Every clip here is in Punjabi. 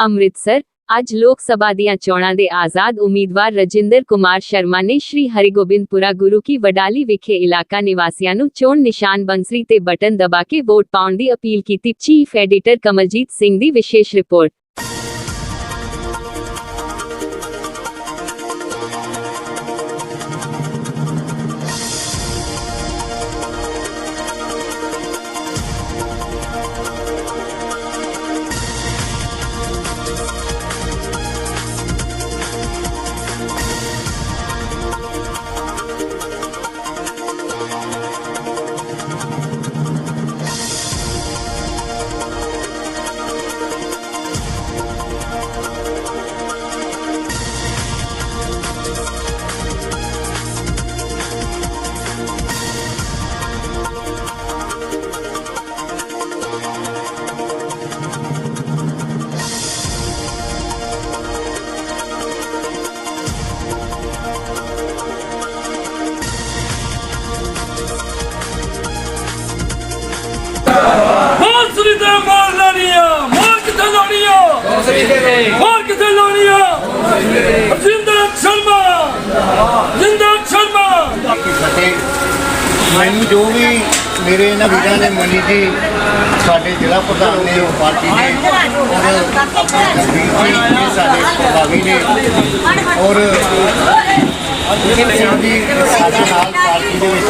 ਅੰਮ੍ਰਿਤਸਰ, ਅੱਜ ਲੋਕ ਸਭਾ ਦੀਆਂ ਚੋਣਾਂ ਦੇ ਆਜ਼ਾਦ ਉਮੀਦਵਾਰ ਰਜਿੰਦਰ ਕੁਮਾਰ ਸ਼ਰਮਾ ਨੇ ਸ਼੍ਰੀ ਹਰਿਗੋਬਿੰਦਪੁਰਾ ਗੁਰੂ ਕੀ ਵਡਾਲੀ ਵਿਖੇ ਇਲਾਕਾ ਨਿਵਾਸੀਆਂ ਨੂੰ ਚੋਣ ਨਿਸ਼ਾਨ ਬੰਸਰੀ ਤੇ ਬਟਨ ਦਬਾ ਕੇ ਵੋਟ ਪਾਉਣ ਦੀ ਅਪੀਲ ਕੀਤੀ ਚੀਫ ਐਡੀਟਰ ਕਮਲਜੀਤ ਸਿੰਘ ਦੀ ਵਿਸ਼ੇਸ਼ ਰਿਪੋਰਟ। ਮਾਰ ਲਾਣੀਆਂ ਮਾਰ ਕਿੱਥੇ ਲਾਣੀਆਂ ਬਾਂਸੁਰੀ ਤੇ ਮਾਰ ਕਿੱਥੇ ਲਾਣੀਆਂ ਜਿੰਦਾ ਸ਼ਰਮਾ। ਜਿੰਦਾ ਸ਼ਰਮਾ। ਕੀ ਫਤਿਹ ਮੈਨੂੰ ਜੋ ਵੀ ਮੇਰੇ ਇਹਨਾਂ ਵੀਰਾਂ ਨੇ ਮਨੀ ਜੀ ਸਾਡੇ ਜ਼ਿਲ੍ਹਾ ਪ੍ਰਧਾਨ ਨੇ ਉਹ ਪਾਰਟੀ ਨੇ ਔਰ ਆਪਣੇ ਸਾਡੇ ਪ੍ਰਭਾਵੀ ਨੇ। ਔਰ ਸਿੰਘ ਜੀ ਪਾਰਟੀ ਦੇ ਵਿੱਚ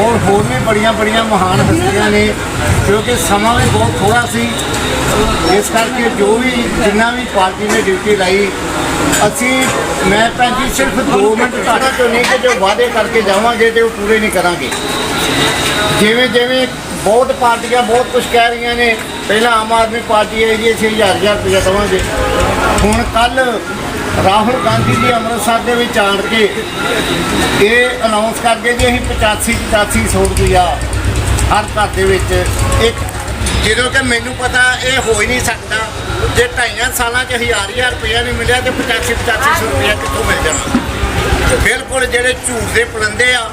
ਔਰ ਹੋਰ ਵੀ ਬੜੀਆਂ ਬੜੀਆਂ ਮਹਾਨ ਹਸਤੀਆਂ ਨੇ, ਕਿਉਂਕਿ ਸਮਾਂ ਵੀ ਬਹੁਤ ਥੋੜਾ ਸੀ। ਇਸ ਕਰਕੇ ਜੋ ਵੀ, ਜਿੰਨਾ ਵੀ ਪਾਰਟੀ ਨੇ ਡਿਊਟੀ ਲਾਈ, ਅਸੀਂ, ਮੈਂ ਭੈਣ ਜੀ ਸਿਰਫ 2 ਮਿੰਟ ਤੁਹਾਡਾ ਚੋਂ ਨਹੀਂ, ਕਿ ਜੋ ਵਾਅਦੇ ਕਰਕੇ ਜਾਵਾਂਗੇ ਤੇ ਉਹ ਪੂਰੇ ਨਹੀਂ ਕਰਾਂਗੇ। ਜਿਵੇਂ ਜਿਵੇਂ ਬਹੁਤ ਪਾਰਟੀਆਂ ਬਹੁਤ ਕੁਝ ਕਹਿ ਰਹੀਆਂ ਨੇ, ਪਹਿਲਾਂ ਆਮ ਆਦਮੀ ਪਾਰਟੀ ਆਈ ਜੀ, ਅਸੀਂ ਹਜ਼ਾਰ ਹਜ਼ਾਰ ਰੁਪਇਆ ਦੇਵਾਂਗੇ। ਹੁਣ ਕੱਲ ਰਾਹੁਲ ਗਾਂਧੀ ਜੀ ਅੰਮ੍ਰਿਤਸਰ ਦੇ ਵਿੱਚ ਆਣ ਕੇ ਇਹ ਅਨਾਉਂਸ ਕਰ ਗਏ ਜੀ, ਅਸੀਂ 85 8500 ਰੁਪਇਆ ਹਰ ਘਰ ਦੇ ਵਿੱਚ ਇੱਕ ਜਦੋਂ ਕਿ ਮੈਨੂੰ ਪਤਾ ਇਹ ਹੋ ਹੀ ਨਹੀਂ ਸਕਦਾ, ਜੇ ਢਾਈਆਂ ਸਾਲਾਂ 'ਚ ਹਜ਼ਾਰ ਹਜ਼ਾਰ ਰੁਪਇਆ ਨਹੀਂ ਮਿਲਿਆ ਤੇ 85 8500 ਰੁਪਇਆ ਕਿੱਥੋਂ ਮਿਲ ਜਾਣਾ? ਬਿਲਕੁਲ ਜਿਹੜੇ ਝੂਠ ਦੇ ਪਲੰਦੇ ਆ,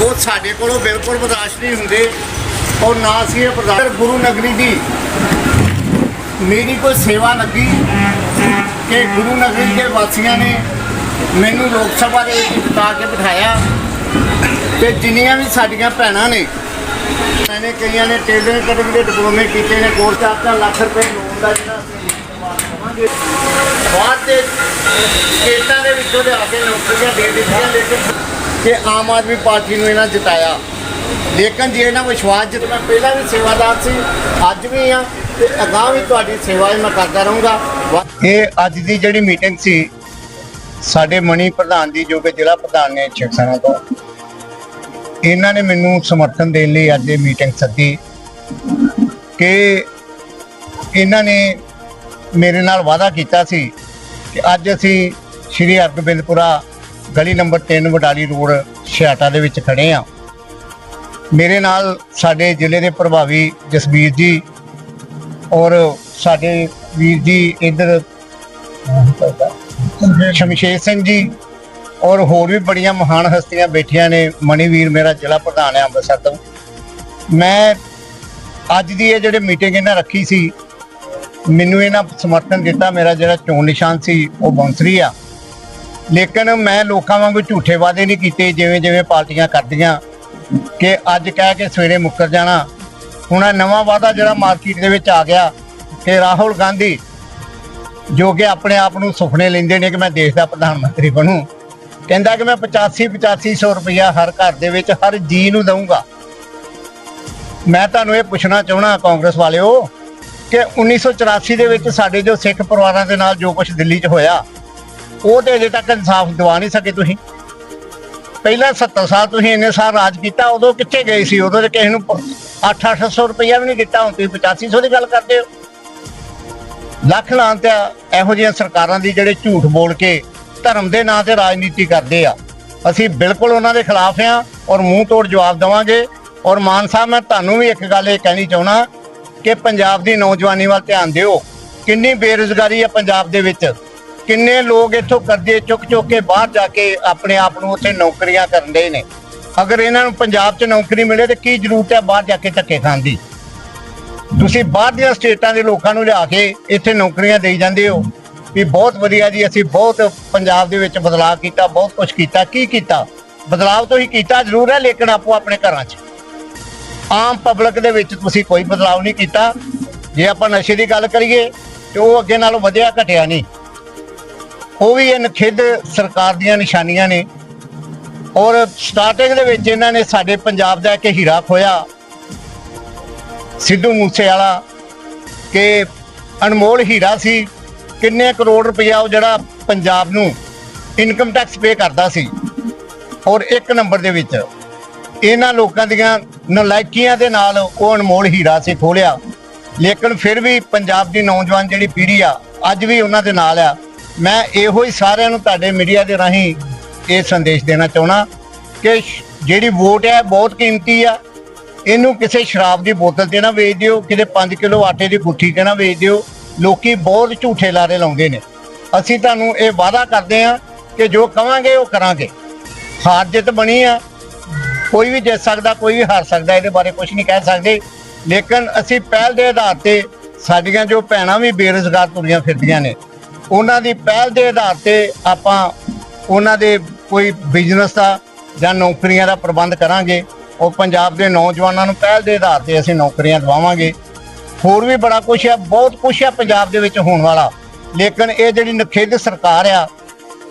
ਉਹ ਸਾਡੇ ਕੋਲੋਂ ਬਿਲਕੁਲ ਬਰਦਾਸ਼ਤ ਨਹੀਂ ਹੁੰਦੇ। ਔਰ ਨਾ ਅਸੀਂ ਇਹ ਬਰਦਾਸ਼ਤ ਗੁਰੂ ਨਗਰੀ ਦੀ ਮੇਰੀ ਕੋਈ ਸੇਵਾ ਲੱਗੀ ਕਿ ਗੁਰੂ ਨਗਰੀ ਦੇ ਵਾਸੀਆਂ ਨੇ ਮੈਨੂੰ ਲੋਕ ਸਭਾ ਦੇ ਵਿੱਚ ਜਿਤਾ ਕੇ ਬਿਠਾਇਆ ਤੇ ਜਿੰਨੀਆਂ ਵੀ ਸਾਡੀਆਂ ਭੈਣਾਂ ਨੇ, ਮੈਨੇ ਕਈਆਂ ਨੇ ਟੇਲਰ ਕਟਿੰਗ ਦੇ ਡਿਪਲੋਮੇ ਕੀਤੇ ਨੇ ਕੋਰਸ ਚਾਰ ਲੱਖ ਰੁਪਏ ਲੋਨ ਦਾ ਜਿਹੜਾ ਅਸੀਂ ਬਾਅਦ ਦੇ ਸਟੇਟਾਂ ਦੇ ਵਿੱਚੋਂ ਲਿਆ ਕੇ ਨੌਕਰੀਆਂ ਦੇ ਦਿੱਤੀਆਂ, ਲੇਕਿਨ ਕਿ ਆਮ ਆਦਮੀ ਪਾਰਟੀ ਨੂੰ ਇਹਨਾਂ ਜਿਤਾਇਆ। ਲੇਕਿਨ ਜੇ ਇਹਨਾਂ ਵਿਸ਼ਵਾਸ ਜਿੱਤ ਮੈਂ ਪਹਿਲਾਂ ਵੀ ਸੇਵਾਦਾਰ ਸੀ, ਅੱਜ ਵੀ ਆ ਤੇ ਅਗਾਂਹ ਵੀ ਤੁਹਾਡੀ ਸੇਵਾ ਮੈਂ ਕਰਦਾ ਰਹੂੰਗਾ। ਇਹ ਅੱਜ ਦੀ ਜਿਹੜੀ ਮੀਟਿੰਗ ਸੀ, ਸਾਡੇ ਮਣੀ ਪ੍ਰਧਾਨ ਜੀ, ਜੋ ਕਿ ਜ਼ਿਲ੍ਹਾ ਪ੍ਰਧਾਨ ਨੇ ਸ਼ਿਵਸੈਨਾ ਤੋਂ, ਇਹਨਾਂ ਨੇ ਮੈਨੂੰ ਸਮਰਥਨ ਦੇਣ ਲਈ ਅੱਜ ਇਹ ਮੀਟਿੰਗ ਸੱਦੀ ਕਿ ਇਹਨਾਂ ਨੇ ਮੇਰੇ ਨਾਲ ਵਾਅਦਾ ਕੀਤਾ ਸੀ ਕਿ ਅੱਜ ਅਸੀਂ ਸ਼੍ਰੀ ਹਰਗੋਬਿੰਦਪੁਰਾ ਗਲੀ ਨੰਬਰ 3 ਵਡਾਲੀ ਰੋਡ ਛਿਆਟਾ ਦੇ ਵਿੱਚ ਖੜੇ ਆ ਮੇਰੇ ਨਾਲ ਸਾਡੇ ਜ਼ਿਲ੍ਹੇ ਦੇ ਪ੍ਰਭਾਵੀ ਜਸਵੀਰ ਜੀ ਔਰ ਸਾਡੇ ਵੀਰ ਜੀ ਇੱਧਰ ਸ਼ਮਸ਼ੇਰ ਸਿੰਘ ਜੀ ਔਰ ਹੋਰ ਵੀ ਬੜੀਆਂ ਮਹਾਨ ਹਸਤੀਆਂ ਬੈਠੀਆਂ ਨੇ ਮਣੀਵੀਰ ਮੇਰਾ ਜ਼ਿਲ੍ਹਾ ਪ੍ਰਧਾਨ ਹੈ ਅੰਮ੍ਰਿਤਸਰ ਤੋਂ। ਮੈਂ ਅੱਜ ਦੀ ਇਹ ਜਿਹੜੇ ਮੀਟਿੰਗ ਇਹਨਾਂ ਰੱਖੀ ਸੀ, ਮੈਨੂੰ ਇਹਨਾਂ ਸਮਰਥਨ ਦਿੱਤਾ, ਮੇਰਾ ਜਿਹੜਾ ਚੋਣ ਨਿਸ਼ਾਨ ਸੀ, ਉਹ ਬੰਸਰੀ ਆ ਲੇਕਿਨ ਮੈਂ ਲੋਕਾਂ ਵਾਂਗੂ ਝੂਠੇ ਵਾਅਦੇ ਨਹੀਂ ਕੀਤੇ, ਜਿਵੇਂ ਜਿਵੇਂ ਪਾਰਟੀਆਂ ਕਰਦੀਆਂ, ਕਿ ਅੱਜ ਕਹਿ ਕੇ ਸਵੇਰੇ ਮੁੱਕਰ ਜਾਣਾ। ਹੁਣ ਇਹ ਨਵਾਂ ਵਾਅਦਾ ਜਿਹੜਾ ਮਾਰਕੀਟ ਦੇ ਵਿੱਚ ਆ ਗਿਆ, ਕਿ ਰਾਹੁਲ ਗਾਂਧੀ ਜੋ ਕਿ ਆਪਣੇ ਆਪ ਨੂੰ ਸੁਪਨੇ ਲੈਂਦੇ ਨੇ ਕਿ ਮੈਂ ਦੇਸ਼ ਦਾ ਪ੍ਰਧਾਨ ਮੰਤਰੀ ਬਣੂ। ਕਹਿੰਦਾ ਕਿ ਮੈਂ 85 8500 ਰੁਪਇਆ ਹਰ ਘਰ ਦੇ ਵਿੱਚ ਹਰ ਜੀ ਨੂੰ ਦਊਂਗਾ। ਮੈਂ ਤੁਹਾਨੂੰ ਇਹ ਪੁੱਛਣਾ ਚਾਹਣਾ ਕਾਂਗਰਸ ਵਾਲਿਓ ਕਿ 1984 ਦੇ ਵਿੱਚ ਸਾਡੇ ਜੋ ਸਿੱਖ ਪਰਿਵਾਰਾਂ ਦੇ ਨਾਲ ਜੋ ਕੁਝ ਦਿੱਲੀ 'ਚ ਹੋਇਆ, ਉਹ ਤੇ ਅਜੇ ਤੱਕ ਇਨਸਾਫ ਦਿਵਾ ਨਹੀਂ ਸਕੇ ਤੁਸੀਂ। ਪਹਿਲਾਂ 70 ਸਾਲ ਤੁਸੀਂ ਇੰਨੇ ਸਾਲ ਰਾਜ ਕੀਤਾ, ਉਦੋਂ ਕਿੱਥੇ ਗਏ ਸੀ? ਉਦੋਂ ਤੇ ਕਿਸੇ ਨੂੰ 8-800 ਰੁਪਇਆ ਵੀ ਨਹੀਂ ਦਿੱਤਾ, ਹੁਣ ਤੁਸੀਂ 8500 ਦੀ ਗੱਲ ਕਰਦੇ ਹੋ। ਲੱਖ ਲਾਂ ਤੇ ਇਹੋ ਜਿਹੀਆਂ ਸਰਕਾਰਾਂ ਦੀ ਜਿਹੜੇ ਝੂਠ ਬੋਲ ਕੇ ਧਰਮ ਦੇ ਨਾਂ ਤੇ ਰਾਜਨੀਤੀ ਕਰਦੇ ਆ। ਅਸੀਂ ਬਿਲਕੁਲ ਉਹਨਾਂ ਦੇ ਖਿਲਾਫ ਆ ਔਰ ਮੂੰਹ ਤੋੜ ਜਵਾਬ ਦੇਵਾਂਗੇ। ਔਰ ਮਾਨ ਸਾਹਿਬ, ਮੈਂ ਤੁਹਾਨੂੰ ਵੀ ਇੱਕ ਗੱਲ ਇਹ ਕਹਿਣੀ ਚਾਹਣਾ ਕਿ ਪੰਜਾਬ ਦੀ ਨੌਜਵਾਨੀ ਵੱਲ ਧਿਆਨ ਦਿਓ। ਕਿੰਨੀ ਬੇਰੁਜ਼ਗਾਰੀ ਹੈ ਪੰਜਾਬ ਦੇ ਵਿੱਚ। ਕਿੰਨੇ ਲੋਕ ਇੱਥੋਂ ਕਰਜ਼ੇ ਚੁੱਕ ਚੁੱਕ ਕੇ ਬਾਹਰ ਜਾ ਕੇ ਆਪਣੇ ਆਪ ਨੂੰ ਉੱਥੇ ਨੌਕਰੀਆਂ ਕਰਦੇ ਨੇ। ਅਗਰ ਇਹਨਾਂ ਨੂੰ ਪੰਜਾਬ 'ਚ ਨੌਕਰੀ ਮਿਲੇ ਤੇ ਕੀ ਜ਼ਰੂਰਤ ਹੈ ਬਾਹਰ ਜਾ ਕੇ ਧੱਕੇ ਖਾਣ ਦੀ? ਤੁਸੀਂ ਬਾਹਰ ਦੀਆਂ ਸਟੇਟਾਂ ਦੇ ਲੋਕਾਂ ਨੂੰ ਲਿਆ ਕੇ ਇੱਥੇ ਨੌਕਰੀਆਂ ਦੇਈ ਜਾਂਦੇ ਹੋ ਵੀ ਬਹੁਤ ਵਧੀਆ ਜੀ, ਅਸੀਂ ਬਹੁਤ ਪੰਜਾਬ ਦੇ ਵਿੱਚ ਬਦਲਾਅ ਕੀਤਾ, ਬਹੁਤ ਕੁਝ ਕੀਤਾ। ਕੀ ਕੀਤਾ? ਬਦਲਾਅ ਤੋਂ ਹੀ ਕੀਤਾ, ਜ਼ਰੂਰ ਹੈ ਲੇਕਿਨ ਆਪੋ ਆਪਣੇ ਘਰਾਂ 'ਚ। ਆਮ ਪਬਲਿਕ ਦੇ ਵਿੱਚ ਤੁਸੀਂ ਕੋਈ ਬਦਲਾਅ ਨਹੀਂ ਕੀਤਾ। ਜੇ ਆਪਾਂ ਨਸ਼ੇ ਦੀ ਗੱਲ ਕਰੀਏ, ਤੇ ਉਹ ਅੱਗੇ ਨਾਲੋਂ ਵਧਿਆ ਘਟਿਆ ਨਹੀਂ। ਉਹ ਵੀ ਇਹ ਨਖਿੱਧ ਸਰਕਾਰ ਦੀਆਂ ਨਿਸ਼ਾਨੀਆਂ ਨੇ। ਔਰ ਸਟਾਰਟਿੰਗ ਦੇ ਵਿੱਚ ਇਹਨਾਂ ਨੇ ਸਾਡੇ ਪੰਜਾਬ ਦਾ ਇੱਕ ਹੀਰਾ ਖੋਇਆ ਸਿੱਧੂ ਮੂਸੇਵਾਲਾ ਕਿ ਅਨਮੋਲ ਹੀਰਾ ਸੀ, ਕਿੰਨੇ ਕਰੋੜ ਰੁਪਇਆ ਉਹ ਜਿਹੜਾ ਪੰਜਾਬ ਨੂੰ ਇਨਕਮ ਟੈਕਸ ਪੇ ਕਰਦਾ ਸੀ। ਔਰ ਇੱਕ ਨੰਬਰ ਦੇ ਵਿੱਚ ਇਹਨਾਂ ਲੋਕਾਂ ਦੀਆਂ ਨਲਾਇਕੀਆਂ ਦੇ ਨਾਲ ਉਹ ਅਨਮੋਲ ਹੀਰਾ ਸੀ ਖੋਲਿਆ। ਲੇਕਿਨ ਫਿਰ ਵੀ ਪੰਜਾਬ ਦੀ ਨੌਜਵਾਨ ਜਿਹੜੀ ਪੀੜ੍ਹੀ ਆ, ਅੱਜ ਵੀ ਉਹਨਾਂ ਦੇ ਨਾਲ ਆ। ਮੈਂ ਇਹੋ ਹੀ ਸਾਰਿਆਂ ਨੂੰ ਤੁਹਾਡੇ ਮੀਡੀਆ ਦੇ ਰਾਹੀਂ ਇਹ ਸੰਦੇਸ਼ ਦੇਣਾ ਚਾਹਣਾ ਕਿ ਜਿਹੜੀ ਵੋਟ ਹੈ ਬਹੁਤ ਕੀਮਤੀ ਆ ਇਹਨੂੰ ਕਿਸੇ ਸ਼ਰਾਬ ਦੀ ਬੋਤਲ ਤੇ ਨਾ ਵੇਚ ਦਿਓ, ਕਿਤੇ 5 ਕਿਲੋ ਆਟੇ ਦੀ ਗੁੱਠੀ ਤੇ ਨਾ ਵੇਚ ਦਿਓ। ਲੋਕੀ ਬਹੁਤ ਝੂਠੇ ਲਾਰੇ ਲਾਉਂਦੇ ਨੇ। ਅਸੀਂ ਤੁਹਾਨੂੰ ਇਹ ਵਾਅਦਾ ਕਰਦੇ ਹਾਂ ਕਿ ਜੋ ਕਵਾਂਗੇ, ਉਹ ਕਰਾਂਗੇ। ਹਾਰ ਜਿੱਤ ਬਣੀ ਆ। ਕੋਈ ਵੀ ਜਿੱਤ ਸਕਦਾ, ਕੋਈ ਵੀ ਹਾਰ ਸਕਦਾ, ਇਹਦੇ ਬਾਰੇ ਕੁਝ ਨਹੀਂ ਕਹਿ ਸਕਦੇ। ਲੇਕਿਨ ਅਸੀਂ ਪਹਿਲ ਦੇ ਆਧਾਰ ਤੇ ਸਾਡੀਆਂ ਜੋ ਭੈਣਾਂ ਵੀ ਬੇਰੁਜ਼ਗਾਰ ਤੁਰੀਆਂ ਫਿਰਦੀਆਂ ਨੇ, ਉਹਨਾਂ ਦੀ ਪਹਿਲ ਦੇ ਆਧਾਰ ਤੇ ਆਪਾਂ ਉਹਨਾਂ ਦੇ ਕੋਈ ਬਿਜ਼ਨਸ ਦਾ ਜਾਂ ਨੌਕਰੀਆਂ ਦਾ ਪ੍ਰਬੰਧ ਕਰਾਂਗੇ। ਉਹ ਪੰਜਾਬ ਦੇ ਨੌਜਵਾਨਾਂ ਨੂੰ ਪਹਿਲ ਦੇ ਆਧਾਰ ਤੇ ਅਸੀਂ ਨੌਕਰੀਆਂ ਦਵਾਵਾਂਗੇ। ਹੋਰ ਵੀ ਬੜਾ ਕੁਝ ਹੈ ਬਹੁਤ ਕੁਝ ਹੈ ਪੰਜਾਬ ਦੇ ਵਿੱਚ ਹੋਣ ਵਾਲਾ। ਲੇਕਿਨ ਇਹ ਜਿਹੜੀ ਨਖਿੱਧ ਸਰਕਾਰ ਆ,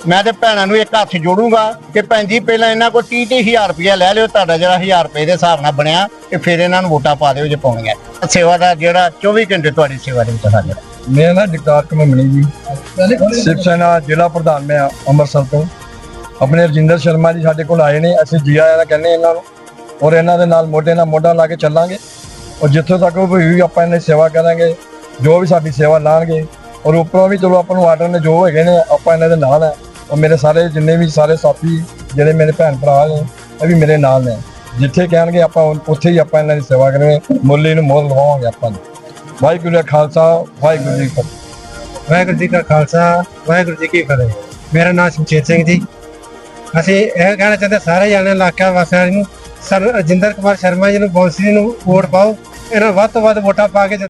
ਮੈਂ ਤੇ ਭੈਣਾਂ ਨੂੰ ਇੱਕ ਹੱਥ ਜੋੜੂਗਾ ਕਿ ਭੈਣ ਜੀ, ਪਹਿਲਾਂ ਇਹਨਾਂ ਕੋਲ 30 ਤੀਹ ਹਜ਼ਾਰ ਰੁਪਇਆ ਲੈ ਲਿਓ, ਤੁਹਾਡਾ ਜਿਹੜਾ 1000 ਰੁਪਏ ਦੇ ਹਿਸਾਬ ਨਾਲ ਬਣਿਆ, ਤੇ ਫਿਰ ਇਹਨਾਂ ਨੂੰ ਵੋਟਾਂ ਪਾ ਦਿਓ ਜੇ ਪਾਉਣੀਆਂ। ਸੇਵਾ ਦਾ ਜਿਹੜਾ 24 ਘੰਟੇ ਤੁਹਾਡੀ ਸੇਵਾ ਦੇ ਵਿੱਚ ਹਾਜ਼ਰ ਹੈ ਮੇਰਾ ਨਾਮ ਜਗਤਾਰ ਕਮਮਣੀ ਜੀ। ਸ਼ਿਵ ਸੈਨਾ ਜ਼ਿਲ੍ਹਾ ਪ੍ਰਧਾਨ ਮੈਂ ਅੰਮ੍ਰਿਤਸਰ ਤੋਂ। ਆਪਣੇ ਰਜਿੰਦਰ ਸ਼ਰਮਾ ਜੀ ਸਾਡੇ ਕੋਲ ਆਏ ਨੇ, ਅਸੀਂ ਜੀ ਆਇਆਂ ਦਾ ਕਹਿੰਦੇ ਇਹਨਾਂ ਨੂੰ। ਔਰ ਇਹਨਾਂ ਦੇ ਨਾਲ ਮੋਢੇ ਨਾਲ ਮੋਢਾ ਲਾ ਕੇ ਚੱਲਾਂਗੇ। ਔਰ ਜਿੱਥੋਂ ਤੱਕ ਵੀ ਆਪਾਂ ਇਹਨਾਂ ਦੀ ਸੇਵਾ ਕਰਾਂਗੇ, ਜੋ ਵੀ ਸਾਡੀ ਸੇਵਾ ਲਾਣਗੇ, ਔਰ ਉੱਪਰੋਂ ਵੀ ਚਲੋ ਆਪਾਂ ਨੂੰ ਆਰਡਰ ਨੇ ਜੋ ਹੈਗੇ ਨੇ, ਆਪਾਂ ਇਹਨਾਂ ਦੇ ਨਾਲ ਹੈ। ਔਰ ਮੇਰੇ ਸਾਰੇ ਜਿੰਨੇ ਵੀ ਸਾਰੇ ਸਾਥੀ, ਜਿਹੜੇ ਮੇਰੇ ਭੈਣ ਭਰਾ ਨੇ, ਇਹ ਵੀ ਮੇਰੇ ਨਾਲ ਨੇ। ਜਿੱਥੇ ਕਹਿਣਗੇ ਆਪਾਂ ਉੱਥੇ ਹੀ ਆਪਾਂ ਇਹਨਾਂ ਦੀ ਸੇਵਾ ਕਰਾਂਗੇ। ਮੁੱਲੀ ਨੂੰ ਮੋਲ ਲਵਾਵਾਂਗੇ ਆਪਾਂ ਨੂੰ। ਵਾਹਿਗੁਰੂ ਜੀ ਕਾ ਖਾਲਸਾ, ਵਾਹਿਗੁਰੂ ਜੀ ਕੀ ਫਤਿਹ। ਵਾਹਿਗੁਰੂ ਜੀ ਕਾ ਖਾਲਸਾ, ਵਾਹਿਗੁਰੂ ਜੀ ਕੀ ਫਤਿਹ। ਮੇਰਾ ਨਾਮ ਸ਼ਮਸ਼ੇਰ ਸਿੰਘ ਜੀ। ਅਸੀਂ ਇਹ ਕਹਿਣਾ ਚਾਹੁੰਦੇ ਸਾਰੇ ਜਾਣੇ ਇਲਾਕਾ ਵਾਸੀਆਂ ਨੂੰ ਸਰ ਰਜਿੰਦਰ ਕੁਮਾਰ ਸ਼ਰਮਾ ਜੀ ਨੂੰ ਬੌਂਸੀ ਨੂੰ ਵੋਟ ਪਾਓ। ਇਹਨਾਂ ਨੂੰ ਵੱਧ ਤੋਂ ਵੱਧ ਵੋਟਾਂ ਪਾ ਕੇ